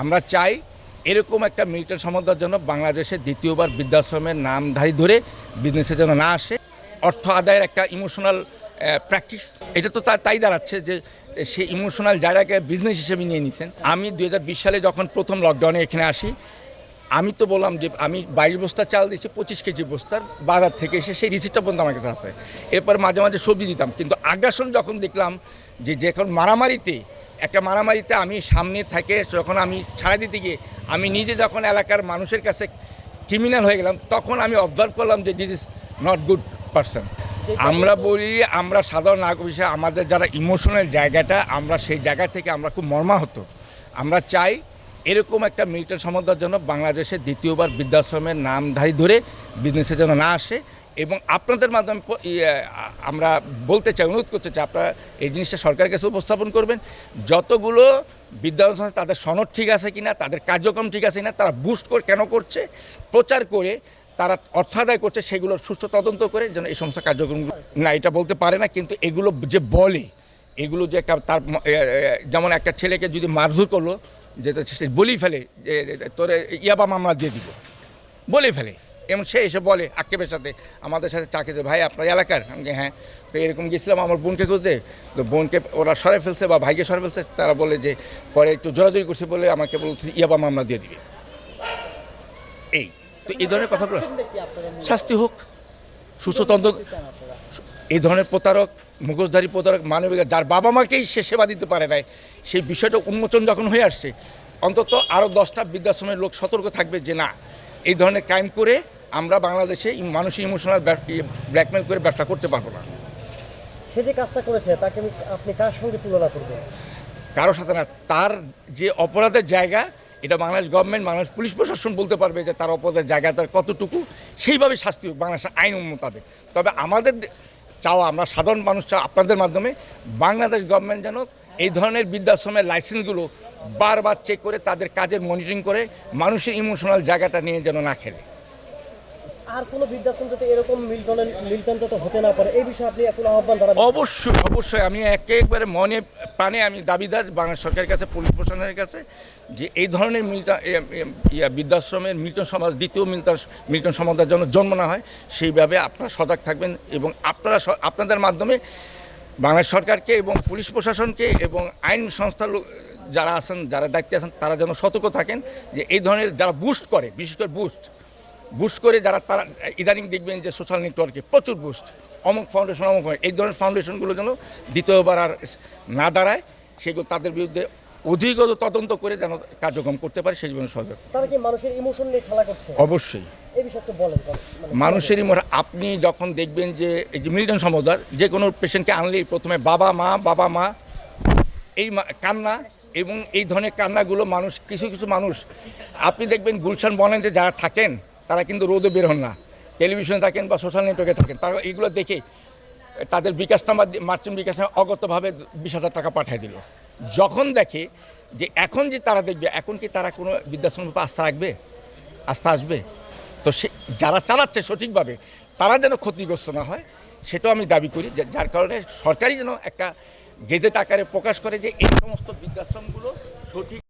আমরা চাই এরকম একটা মিলিটারি সমন্বয়ের জন্য বাংলাদেশের দ্বিতীয়বার বৃদ্ধাশ্রমের নামধারী ধরে বিজনেসের জন্য না আসে। অর্থ আদায়ের একটা ইমোশনাল প্র্যাকটিস এটা তো তাই দাঁড়াচ্ছে যে সে ইমোশনাল জায়গাকে বিজনেস হিসেবে নিয়ে নিছেন। আমি দু হাজার বিশ সালে যখন প্রথম লকডাউনে এখানে আসি, আমি তো বললাম যে আমি বাইশ বস্তা চাল দিয়েছি, পঁচিশ কেজি বস্তার বাজার থেকে এসে সেই রিসিপ্টটা পর্যন্ত আমার কাছে আছে। এরপর মাঝে মাঝে সবজি দিতাম। কিন্তু আগ্রাসন যখন দেখলাম যে যখন মারামারিতে একটা মারামারিতে আমি সামনে থেকে যখন আমি ছাড়া দিতে গিয়ে আমি নিজে যখন এলাকার মানুষের কাছে ক্রিমিনাল হয়ে গেলাম তখন আমি অবজার্ভ করলাম যে this is not good person আমরা বলি আমরা সাধারণ নাগরিক হিসেবে আমাদের যারা ইমোশনাল জায়গাটা আমরা সেই জায়গা থেকে আমরা খুব মর্মাহত। আমরা চাই এরকম একটা মিলিটারি সমন্বয়ের জন্য বাংলাদেশের দ্বিতীয়বার বৃদ্ধাশ্রমের নামধারী ধরে বিজনেসের জন্য না আসে। এবং আপনাদের মাধ্যমে ইয়ে, আমরা বলতে চাই অনুরোধ করতে চাই আপনারা এই জিনিসটা সরকারের কাছে উপস্থাপন করবেন। যতগুলো বিদ্যালয় তাদের সনদ ঠিক আছে কিনা তাদের কার্যক্রম ঠিক আছে কিনা তারা বুস্ট করে কেন করছে প্রচার করে তারা অর্থ আদায় করছে সেগুলোর সুস্থ তদন্ত করে যেন এই সমস্ত কার্যক্রমগুলো না এটা বলতে পারে না কিন্তু এগুলো যে বলে এগুলো যে তার যেমন একটা ছেলেকে যদি মারধর করল যে সে বলেই ফেলে যে তোরে ইয়াবা মামলা দিয়ে দিব বলে ফেলে। এবং সে এসে বলে আক্ষেপের সাথে, আমাদের সাথে চাকরি ভাই, আপনার এলাকার? আমি হ্যাঁ। তো এরকম গেছিলাম আমার বোনকে খুঁজতে। তো বোনকে ওরা সরে ফেলছে বা ভাইকে সরে ফেলছে, তারা বলে যে, পরে একটু জোরাজোরি করছে বলে আমাকে বলছে, ইয়াবা মামলা দিয়ে দিবে। এই। তো এই ধরনের কথাগুলো শাস্তি হোক সুস্থতন্ত্র এই ধরনের প্রতারক, মুখোশধারী প্রতারক, মানবিক, যার বাবা মাকেই সে সেবা দিতে পারে নাই, সেই বিষয়টা উন্মোচন যখন হয়ে আসছে, অন্তত আরও দশটা বৃদ্ধাশ্রমের লোক সতর্ক থাকবে যে, না, এই ধরনের ক্রাইম করে আমরা বাংলাদেশে মানুষের ইমোশনাল ব্ল্যাকমেল করে ব্যবসা করতে পারব না। সে যে কাজটা করেছে তাকে আপনি কার সঙ্গে তুলনা করবেন? কারও সাথে না তার যে অপরাধের জায়গা এটা বাংলাদেশ গভর্নমেন্ট বাংলাদেশ পুলিশ প্রশাসন বলতে পারবে যে তার অপরাধের জায়গা তার কতটুকু সেইভাবে শাস্তি হোক বাংলাদেশের আইন মোতাবেক। তবে আমাদের চাওয়া আমরা সাধারণ মানুষ চাওয়া আপনাদের মাধ্যমে বাংলাদেশ গভর্নমেন্ট যেন এই ধরনের বৃদ্ধাশ্রমের লাইসেন্সগুলো বারবার চেক করে তাদের কাজের মনিটরিং করে মানুষের ইমোশনাল জায়গাটা নিয়ে যেন না খেলে। আর কোনো বৃদ্ধাশ্রম হতে না পারে, এই বিষয়ে অবশ্যই অবশ্যই। আমি একেবারে মনে প্রাণে আমি দাবিদার বাংলা সরকারের কাছে, পুলিশ প্রশাসনের কাছে, যে এই ধরনের মিল্টন ইয়া বৃদ্ধাশ্রমের মিল্টন সমাজ, দ্বিতীয় মিল্টন মিল্টন সমাজের জন্য জন্ম না হয়, সেইভাবে আপনারা সজাগ থাকবেন এবং আপনারা আপনাদের মাধ্যমে বাংলা সরকারকে এবং পুলিশ প্রশাসনকে এবং আইন সংস্থার যারা আছেন, যারা দায়িত্বে আছেন, তারা যেন সতর্ক থাকেন যে এই ধরনের যারা বুস্ট করে, বিশেষ করে বুস্ট বুস্ট করে যারা তারা ইদানিং দেখবেন যে সোশ্যাল নেটওয়ার্কে প্রচুর বুস্ট। অমুক ফাউন্ডেশন অমুক এই ধরনের ফাউন্ডেশনগুলো যেন দ্বিতীয়বার আর না দাঁড়ায় সেগুলো তাদের বিরুদ্ধে অধিকত তদন্ত করে যেন কার্যক্রম করতে পারে সেই জন্য তারা কি মানুষের ইমোশন নিয়ে খেলা করছে? অবশ্যই। এই বিষয়ে বলেন। মানে মানুষেরই মনে আপনি যখন দেখবেন যে এই যে মিল্টন সমুদার যে কোনো পেশেন্টকে আনলেই প্রথমে বাবা মা বাবা মা এই কান্না এবং এই ধরনের কান্নাগুলো মানুষ কিছু কিছু মানুষ আপনি দেখবেন গুলশান বনেতে যারা থাকেন তারা কিন্তু রোদে বের হন না। টেলিভিশনে থাকেন বা সোশ্যাল নেটওয়ার্কে থাকেন, তারা এইগুলো দেখে তাদের bKash number merchant bKash number অগত্যভাবে বিশ হাজার টাকা পাঠিয়ে দিল। যখন দেখে যে এখন যে তারা দেখবে, এখন কি তারা কোনো বৃদ্ধাশ্রমের উপর আস্থা রাখবে? আস্থা আসবে? তো সে, যারা চালাচ্ছে সঠিকভাবে, তারা যেন ক্ষতিগ্রস্ত না হয়, সেটাও আমি দাবি করি। যার কারণে সরকারি যেন একটা গেজেট আকারে প্রকাশ করে যে এই সমস্ত বৃদ্ধাশ্রমগুলো সঠিক